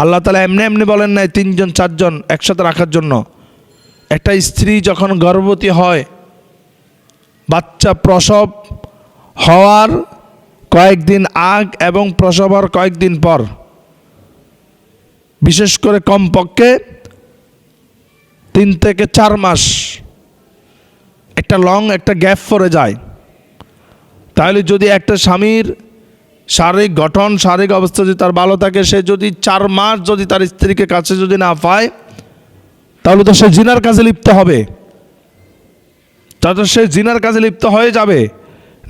আল্লাহ তালা এমনি এমনি বলেন নাই, তিনজন, চারজন একসাথে রাখার জন্য। একটা স্ত্রী যখন গর্ভবতী হয়, বাচ্চা প্রসব হওয়ার কয়েকদিন আগ এবং প্রসব হওয়ার কয়েকদিন পর, বিশেষ করে কমপক্ষে তিন থেকে চার মাস, একটা লং একটা গ্যাপ পড়ে যায়। তাহলে যদি একটা স্বামীর শারীরিক গঠন, শারীরিক অবস্থা যদি তার ভালো থাকে, সে যদি চার মাস যদি তার স্ত্রীকে কাছে যদি না পায়, তাহলে তো সে জিনার কাজে লিপ্ত হবে। তাহলে সে জিনার কাজে লিপ্ত হয়ে যাবে।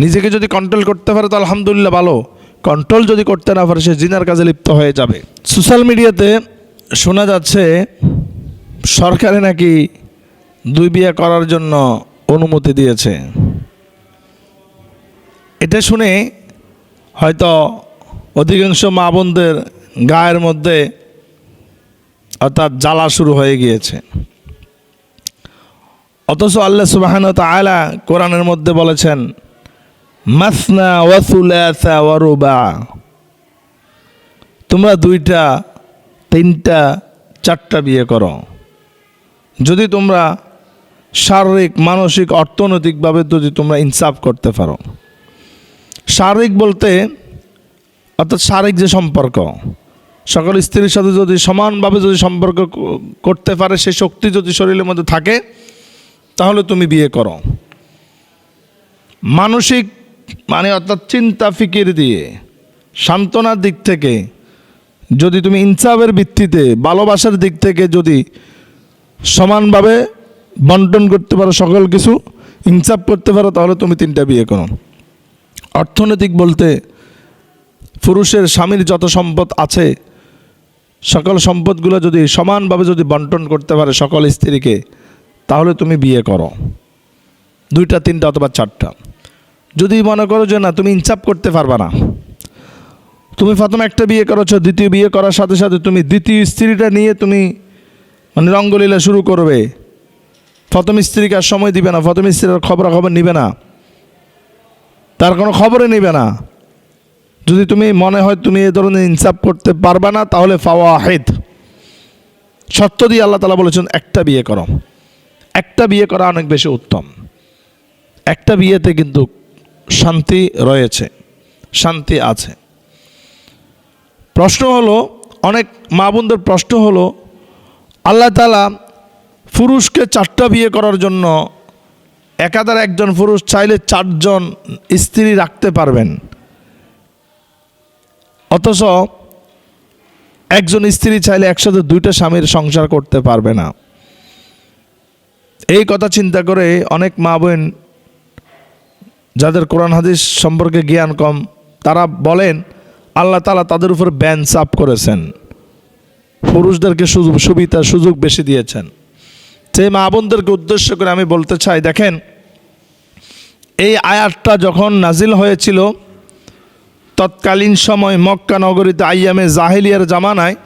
নিজেকে যদি কন্ট্রোল করতে পারে, তো আলহামদুলিল্লাহ ভালো। কন্ট্রোল যদি করতে না পারে, সে জিনার কাজে লিপ্ত হয়ে যাবে। সোশ্যাল মিডিয়াতে শোনা যাচ্ছে, সরকারে নাকি দুই বিয়ে করার জন্য অনুমতি দিয়েছে। এটা শুনে হয়তো অধিকাংশ মা বোনদের গায়ের মধ্যে অর্থাৎ জ্বালা শুরু হয়ে গিয়েছে। অথচ আল্লাহ সুবাহান তালা কোরআনের মধ্যে বলেছেন, মাসনা ওয়াসুলাসা ওয়ারুবা তোমরা দুইটা, তিনটা, চারটা বিয়ে করো। যদি তোমরা শারীরিক, মানসিক, অর্থনৈতিকভাবে যদি তোমরা ইনসাফ করতে পারো। শারীরিক বলতে, অর্থাৎ শারীরিক যে সম্পর্ক, সকল স্ত্রীর সাথে যদি সমানভাবে যদি সম্পর্ক করতে পারে, সেই শক্তি যদি শরীরের মধ্যে থাকে, তাহলে তুমি বিয়ে করো। মানসিক মানে অর্থাৎ চিন্তা ফিকির দিয়ে, সান্ত্বনার দিক থেকে, যদি তুমি ইনসাফের ভিত্তিতে, ভালোবাসার দিক থেকে যদি সমানভাবে বন্টন করতে পারো, সকল কিছু, ইনসাফ করতে পারো, তাহলে তুমি তিনটা বিয়ে করো। অর্থনৈতিক বলতে পুরুষের স্বামীর যত সম্পদ আছে, সকল সম্পদগুলো যদি সমানভাবে যদি বন্টন করতে পারে সকল স্ত্রীকে, তাহলে তুমি বিয়ে করো। দুইটা, তিনটা অথবা চারটা। যদি মনে করো যে না, তুমি ইনসাফ করতে পারবা না, তুমি প্রথমে একটা বিয়ে করেছ, দ্বিতীয় বিয়ে করার সাথে সাথে তুমি দ্বিতীয় স্ত্রীটা নিয়ে তুমি মানে রঙ্গলীলা শুরু করবে। প্রথম স্ত্রীকে আর সময় দিবে না, প্রথম স্ত্রীর খবরাখবর নিবে না। তার কোনো খবরে নিবে না। যদি তুমি মনে হয় তুমি এ ধরনের ইনসাফ করতে পারবে না, তাহলে ফাওয়াহিদ। সত্য দিয়ে আল্লাহ তালা বলেছেন, একটা বিয়ে করো। একটা বিয়ে করা অনেক বেশি উত্তম। একটা বিয়েতে কিন্তু শান্তি রয়েছে, শান্তি আছে। প্রশ্ন হলো, অনেক মা বোনদের প্রশ্ন হলো, আল্লাহ তালা পুরুষকে চারটা বিয়ে করার জন্য একাধারে একজন পুরুষ চাইলে চারজন স্ত্রী রাখতে পারবেন। অথচ একজন স্ত্রী চাইলে একসাথে দুইটা স্বামীর সংসার করতে পারবে না। এই কথা চিন্তা করে অনেক মা বোন যাদের কোরআন হাদিস সম্পর্কে জ্ঞান কম, তারা বলেন, আল্লাহ তালা তাদের উপর ব্যান চাপ করেছেন। পুরুষদেরকে সুযোগ সুবিধা সুযোগ বেশি দিয়েছেন। সেই মা বোনদেরকে উদ্দেশ্য করে আমি বলতে চাই, দেখেন, এই আয়াতটা যখন নাজিল হয়েছিল, তৎকালীন সময় মক্কা নগরীতে আইয়ামে জাহেলিয়ার জামানায়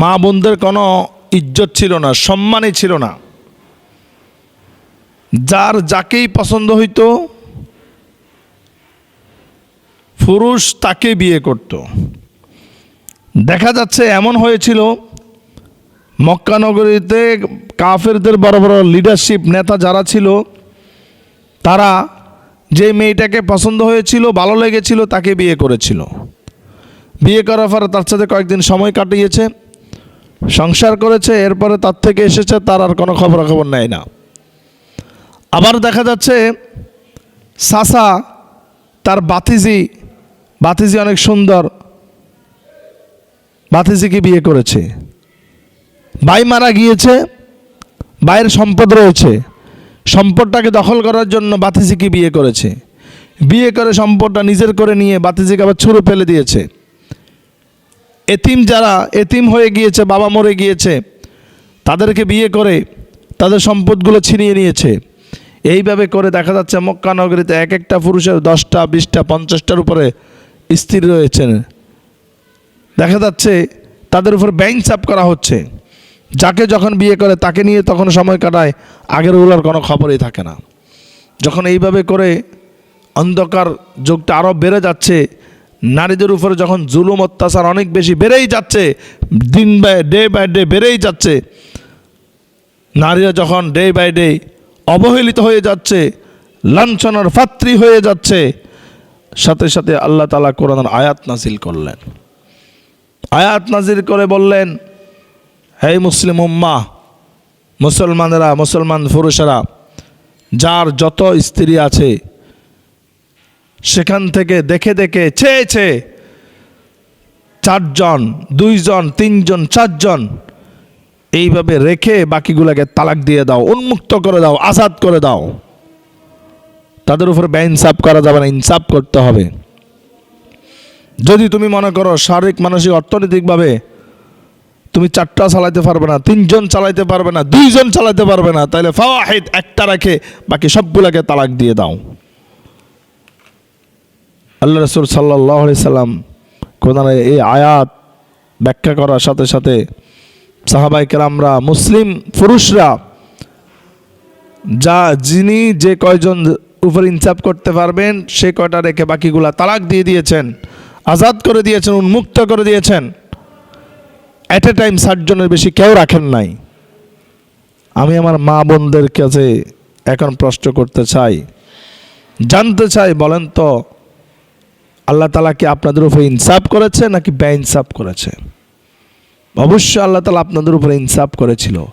মা বোনদের কোনো ইজ্জত ছিল না, সম্মানই ছিল না। যার যাকেই পছন্দ হইতো, পুরুষ তাকে বিয়ে করত। দেখা যাচ্ছে এমন হয়েছিল, মক্কা নগরীতে কাফেরদের বড় বড় লিডারশিপ নেতা যারা ছিল, তারা যে মেয়েটাকে পছন্দ হয়েছিল, ভালো লেগেছিল, তাকে বিয়ে করেছিল। বিয়ে করার পরে তার সাথে কয়েকদিন সময় কাটিয়েছে, সংসার করেছে, এরপরে তার থেকে এসেছে, তার আর কোনো খবরাখবর নেয় না। আবার দেখা যাচ্ছে, সাসা, তার বাতিজি বাতিজি অনেক সুন্দর বাতিজিকে বিয়ে করেছে। ভাই মারা গিয়েছে ভাইয়ের সম্পদ রয়েছে। সম্পদটাকে দখল করার জন্য বাতিজিকে বিয়ে করেছে। বিয়ে করে সম্পদটা নিজের করে নিয়ে বাতিজিকে আবার ছুঁড়ে ফেলে দিয়েছে। এতিম যারা এতিম হয়ে গিয়েছে, বাবা মরে গিয়েছে, তাদেরকে বিয়ে করে তাদের সম্পদগুলো ছিনিয়ে নিয়েছে। এইভাবে করে দেখা যাচ্ছে মক্কা নগরীতে এক একটা পুরুষের দশটা, বিশটা, পঞ্চাশটার উপরে স্থির রয়েছেন। দেখা যাচ্ছে তাদের উপর ব্যাংক চাপ করা হচ্ছে। যাকে যখন বিয়ে করে, তাকে নিয়ে তখন সময় কাটায়, আগের ওগুলোর কোনো খবরই থাকে না। যখন এইভাবে করে অন্ধকার যুগটা আরও বেড়ে যাচ্ছে, নারীদের উপরে যখন জুলুম, অত্যাচার অনেক বেশি বেড়েই যাচ্ছে, দিন বাই ডে বাই ডে বেড়েই যাচ্ছে, নারীরা যখন ডে বাই ডে অবহেলিত হয়ে যাচ্ছে, লাঞ্ছনার পাত্রী হয়ে যাচ্ছে, সাথে সাথে আল্লাহ তালা কোরআন আয়াত নাজিল করলেন। আয়াত নাজিল করে বললেন হে মুসলিম উম্মা, মুসলমানেরা, মুসলমান পুরুষেরা, যার যত স্ত্রী আছে, সেখান থেকে দেখে দেখে ছেয়ে চেয়েছে চারজন, দুইজন, তিনজন, চারজন এইভাবে রেখে বাকিগুলোকে তালাক দিয়ে দাও, উন্মুক্ত করে দাও, আজাদ করে দাও। তাদের উপর ইনসাফ করা যাবে না, ইনসাফ করতে হবে। যদি তুমি মনে করো শারীরিক, মানসিক, অর্থনৈতিকভাবে তুমি চারটা চালাইতে পারবে না, তিনজন চালাইতে পারবে না, দুইজন চালাইতে পারবে না তাহলে ফাওয়াহিদ একটা রেখে বাকি সবগুলোকে তালাক দিয়ে দাও। আল্লাহ রসুল সাল্লাহ সাল্লাম কোরআনে এই আয়াত ব্যাখ্যা করার সাথে সাথে সাহাবাই কেরামরা, মুসলিম পুরুষরা, যা যিনি যে কয়জন উপর ইনসাফ করতে পারবেন, সে কয়টা রেখে বাকিগুলা তালাক দিয়ে দিয়েছেন, আজাদ করে দিয়েছেন, উন্মুক্ত করে দিয়েছেন। অ্যাট এ টাইম ষাট জনের বেশি কেউ রাখেন নাই। আমি আমার মা বোনদের কাছে এখন প্রশ্ন করতে চাই। জানতে চাই, বলেন তো, আল্লাহ তালা কি আপনাদের উপরে ইনসাফ করেছে নাকি ইনসাফ করেছে? অবশ্যই আল্লাহ তালা আপনাদের উপরে ইনসাফ করেছিল।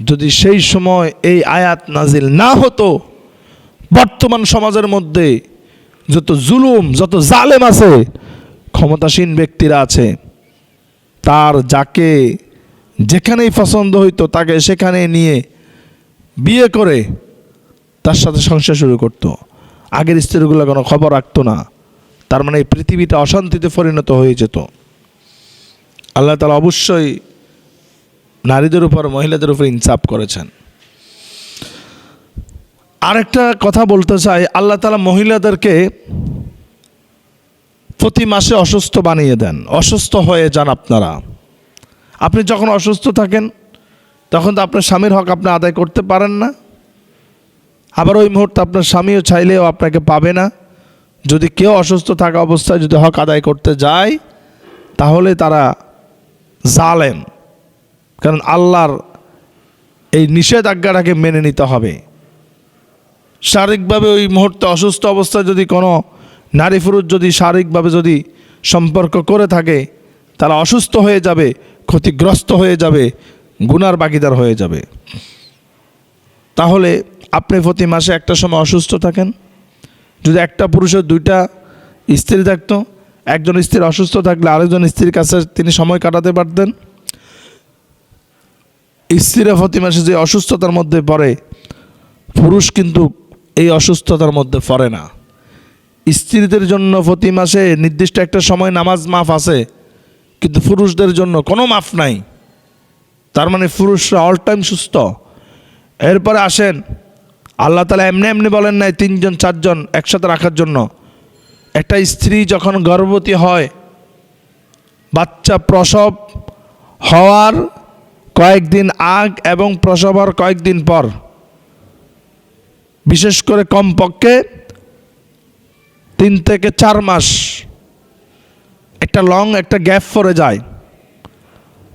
যদি সেই সময় এই আয়াত নাজিল না হতো, বর্তমান সমাজের মধ্যে যত জুলুম, যত জালেম আছে, ক্ষমতাসীন ব্যক্তিরা আছে তার যাকে যেখানেই পছন্দ হইতো তাকে সেখানে নিয়ে বিয়ে করে তার সাথে সংসার শুরু করতো। আগের স্ত্রীগুলো কোনো খবর রাখতো না। তার মানে এই পৃথিবীটা অশান্তিতে পরিণত হয়ে যেত। আল্লাহ তালা অবশ্যই নারীদের উপর, মহিলাদের উপর ইনসাফ করেছেন। আরেকটা কথা বলতে চাই, আল্লাহ তালা মহিলাদেরকে প্রতি মাসে অসুস্থ বানিয়ে দেন। অসুস্থ হয়ে যান আপনারা। আপনি যখন অসুস্থ থাকেন, তখন তো আপনার স্বামীর হক আপনি আদায় করতে পারেন না। আবার ওই মুহূর্তে আপনার স্বামীও চাইলেও আপনাকে পাবে না। যদি কেউ অসুস্থ থাকা অবস্থায় যদি হক আদায় করতে যায়, তাহলে তারা জালেম। কারণ আল্লাহর এই নিষেধাজ্ঞাটাকে মেনে নিতে হবে। শারীরিকভাবে ওই মুহূর্তে অসুস্থ অবস্থায় যদি কোনো নারী পুরুষ যদি শারীরিকভাবে যদি সম্পর্ক করে থাকে, তারা অসুস্থ হয়ে যাবে, ক্ষতিগ্রস্ত হয়ে যাবে, গুনার বাকিদার হয়ে যাবে। তাহলে আপনি প্রতি মাসে একটা সময় অসুস্থ থাকেন। যদি একটা পুরুষের দুইটা স্ত্রী থাকতো, একজন স্ত্রী অসুস্থ থাকলে আরেকজন স্ত্রীর কাছে তিনি সময় কাটাতে পারতেন। স্ত্রীরা প্রতি মাসে যে অসুস্থতার মধ্যে পড়ে, পুরুষ কিন্তু এই অসুস্থতার মধ্যে পড়ে না। স্ত্রীদের জন্য প্রতি মাসে নির্দিষ্ট একটা সময় নামাজ মাফ আছে, কিন্তু পুরুষদের জন্য কোনো মাফ নাই। তার মানে পুরুষরা অল টাইম সুস্থ। এরপরে আসেন, আল্লাহ তালা এমনি এমনি বলেন নাই তিনজন, চারজন একসাথে রাখার জন্য। একটা স্ত্রী যখন গর্ভবতী হয়, বাচ্চা প্রসব হওয়ার কয়েকদিন আগ এবং প্রসব হওয়ার কয়েকদিন পর, বিশেষ করে কমপক্ষে তিন থেকে চার মাস একটা লং একটা গ্যাপ পড়ে যায়।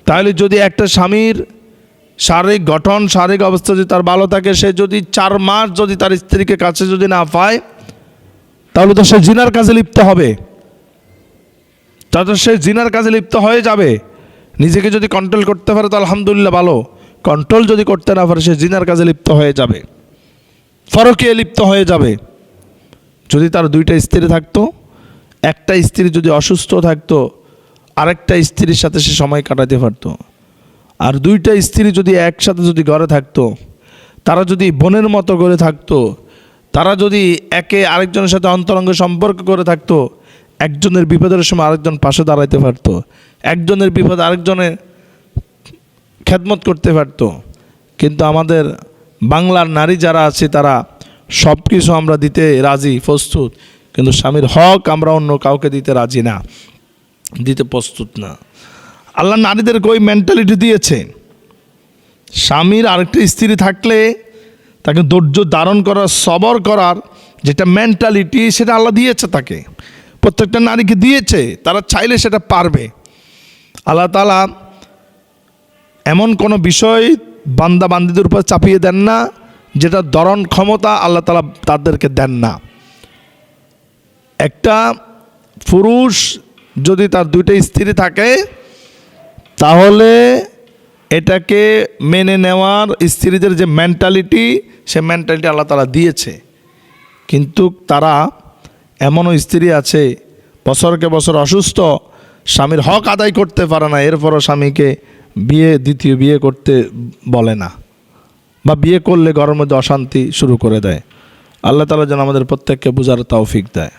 তাহলে যদি একটা স্বামীর শারীরিক গঠন, শারীরিক অবস্থা যদি তার ভালো থাকে, সে যদি চার মাস যদি তার স্ত্রীকে কাছে যদি না পায়, তাহলে তো সে জিনার কাজে লিপ্ত হবে। তাতে সে জিনার কাজে লিপ্ত হয়ে যাবে। নিজেকে যদি কন্ট্রোল করতে পারে, তো আলহামদুলিল্লাহ ভালো। কন্ট্রোল যদি করতে না পারে, সে জিনার কাজে লিপ্ত হয়ে যাবে। ফরকে লিপ্ত হয়ে যাবে। যদি তার দুইটা স্ত্রী থাকতো, একটা স্ত্রী যদি অসুস্থ থাকতো, আরেকটা স্ত্রীর সাথে সে সময় কাটাতে পারতো। আর দুইটা স্ত্রী যদি একসাথে যদি ঘরে থাকতো, তারা যদি বোনের মতো করে থাকতো, তারা যদি একে আরেকজনের সাথে অন্তরঙ্গ সম্পর্ক করে থাকতো, একজনের বিপদের সময় আরেকজন পাশে দাঁড়াইতে পারতো, একজনের বিপদ আরেকজনের খেদমত করতে পারতো। কিন্তু আমাদের বাংলার নারী যারা আছে, তারা সব কিছু আমরা দিতে রাজি, প্রস্তুত। কিন্তু স্বামীর হক আমরা অন্য কাউকে দিতে রাজি না, দিতে প্রস্তুত না। আল্লাহ নারীদেরকে ওই মেন্টালিটি দিয়েছে। স্বামীর আরেকটি স্ত্রী থাকলে তাকে ধৈর্য ধারণ করার, সবর করার যেটা মেন্টালিটি সেটা আল্লাহ দিয়েছে তাকে। প্রত্যেকটা নারীকে দিয়েছে, তারা চাইলে সেটা পারবে। আল্লাহ তালা এমন কোনো বিষয় বান্দা বান্দিদের উপর চাপিয়ে দেন না। যেটা দরণ ক্ষমতা আল্লাহ তালা তাদেরকে দেন না। একটা পুরুষ যদি তার দুইটা স্ত্রী থাকে, তাহলে এটাকে মেনে নেওয়ার স্ত্রীদের যে মেন্টালিটি সে মেন্টালিটি আল্লাহ তালা দিয়েছে। কিন্তু তারা এমনও স্ত্রী আছে, বছরকে বছর অসুস্থ, স্বামীর হক আদায় করতে পারে না, এরপরও স্বামীকে বিয়ে, দ্বিতীয় বিয়ে করতে বলে না। বা বিয়ে করলে ঘরের মধ্যে অশান্তি শুরু করে দেয়। আল্লাহ তালা যেন আমাদের প্রত্যেককে বোঝার তাওফিক দেয়।